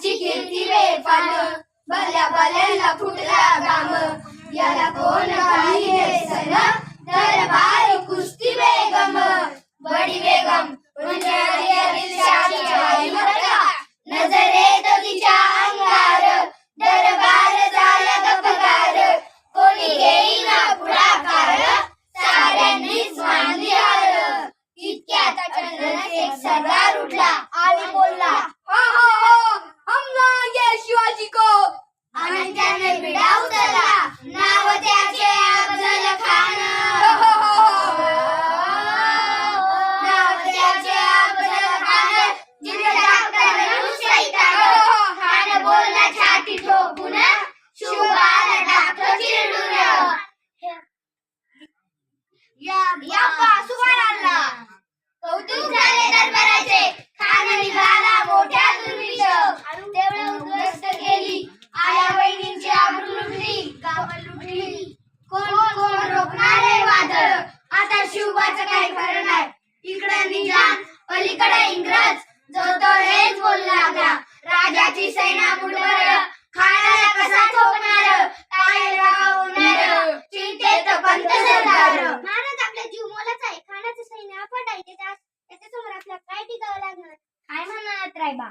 त्यांची कीर्ती बेफान भल्या भल्याला फुटला गाम याला कोण काही सन दरबार कुस्ती बेगम बडी बेगम म्हणजे आदिलशाही आई बरका नजरेत तिच्या अंगार दरबार झाला गपगार कोणी घेईना पुढाकार साऱ्यांनीच मानली हार इतक्यात अचानक एक सरदार उठला आणि बोलला हो हो हो हम लाएंगे शिवाजी को आणि त्याने बिडा उचलला नाव त्याचे अफजल खान. नाव त्याचे अफजल खान. जिथे डॉक्टर शैतान खान बोलला छाती ठोकून. शिवबाला टाकतो चिरडून. या या पासुवार आला कौतुक झाले दरबाराचे. खान निघाले. इंग्रज जो तो हेच बोलू लागला. राजाची सेना मुठभर खानाला कसा ठोकणार काय राहणार चिंतेत पंत सरदार. महाराज आपला जीव मोलाच आहे. खाण्याचं सैन्य अफाट आहे. त्याच्यासमोर आपल्याला काय टिकावं लागणार? काय म्हणणार रायबा?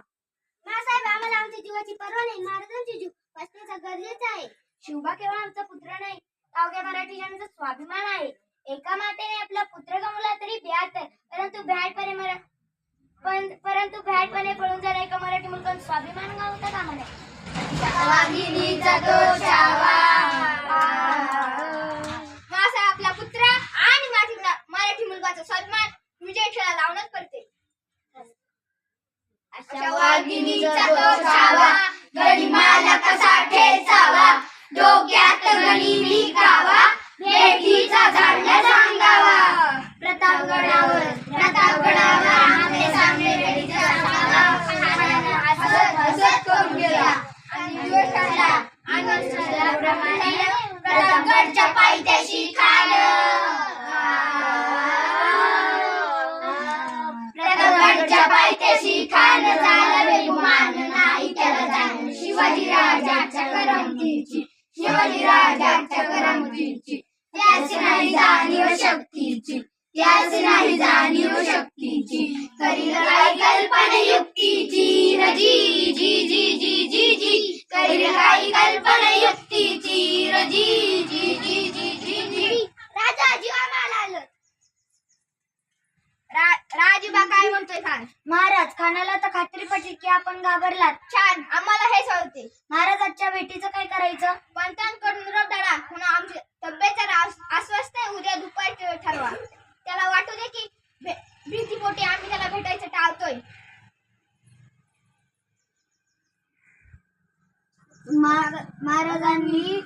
महासाहेब आम्हाला आमच्या जीवाची पर्वा नाही. महाराजांची जीव वाचण्याचा गरजेचा आहे. शिवबा केवळ आमचा पुत्र नाही. अवघ्या मराठी जनाचा स्वाभिमान आहे. एका मातेने आपला पुत्र गमवला तरी ब्यात परंतु ब्याट पर्यंत पण परंतु भॅटपणे पळून जाणे एका मराठी मुलगा स्वाभिमान गावता कामा नये. माझा आपला पुत्र आणि माझी मराठी मुलगाचा स्वाभिमान विजय खेळा लावणच करते अशा वाघिणीचा तो छावा कसा ठेचावा डोक्यात प्रतापगडच्या पायथ्याशी खान झाला बेगुमान नाही त्याला जाण शिवाजी राजाच्या करमतीची. शिवाजी राजाच्या करमतीची. त्याच नाही जाणीव शक्तीची. त्याच नाही जाणीव शक्तीची. करील काय कल्पना युक्तीची र जी जी जी जी जी जी. करील काय खानाला तर खात्री पटली की आपण घाबरलात. छान आम्हाला हे सांगते. महाराज आजच्या भेटीचं काय करायचं? पंतांकडून रबडाळा पुन्हा आमची तब्येत जरा अस्वस्थ आहे. उद्या दुपारी ठरवा. त्याला वाटू दे की भे- भीतीपोटी आम्ही त्याला भेटायचं टाळतोय. महा- महाराजांनी.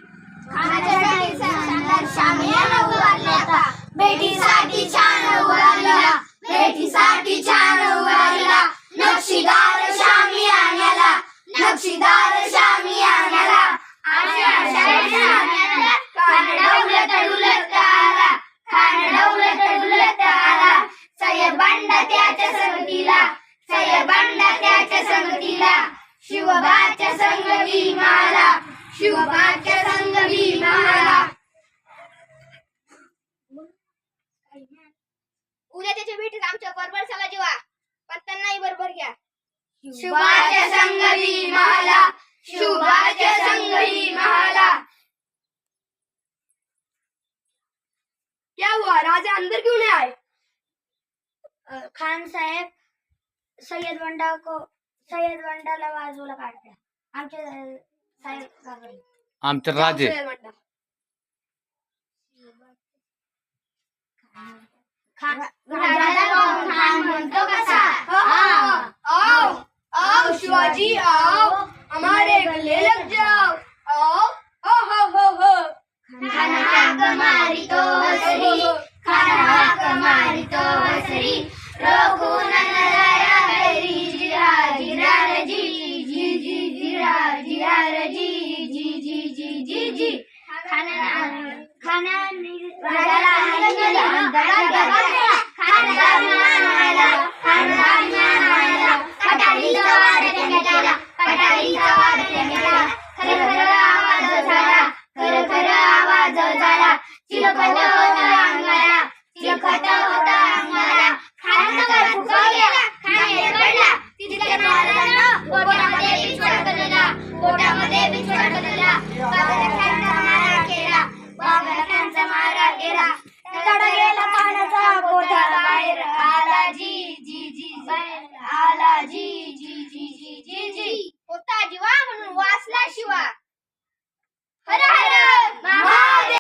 भेटीसाठी छान उभारला. भेटीसाठी छान उभारला. नक्षीदार शामियान्याला नक्षीदार शामियान्याला आणि अशा शामियान्याला खान डौलत डुलत आला खान डौलत डुलत आला. सय्यद बंडा त्याच्या संगतीला सय्यद बंडा त्याच्या संगतीला शिवबाच्या संग भीमाला शिवबाच्या संग भीमाला उद्या त्याच्या भेटीत आमच्या बरोबर चला जेवा. बरोबर घ्या. शिवबाच्या संग भीमाला शिवबाच्या संग भीमाला क्या हुआ राजा अंदर क्यों नहीं आए खान साहेब सय्यद वंडा को सय्यद वंडाला बाजूला काढल्या आमचे साहेब आमचे राजे. खान आला. जी जी आला. जी जी जी जी जी जी. होता जीवा म्हणून वाचला शिवा.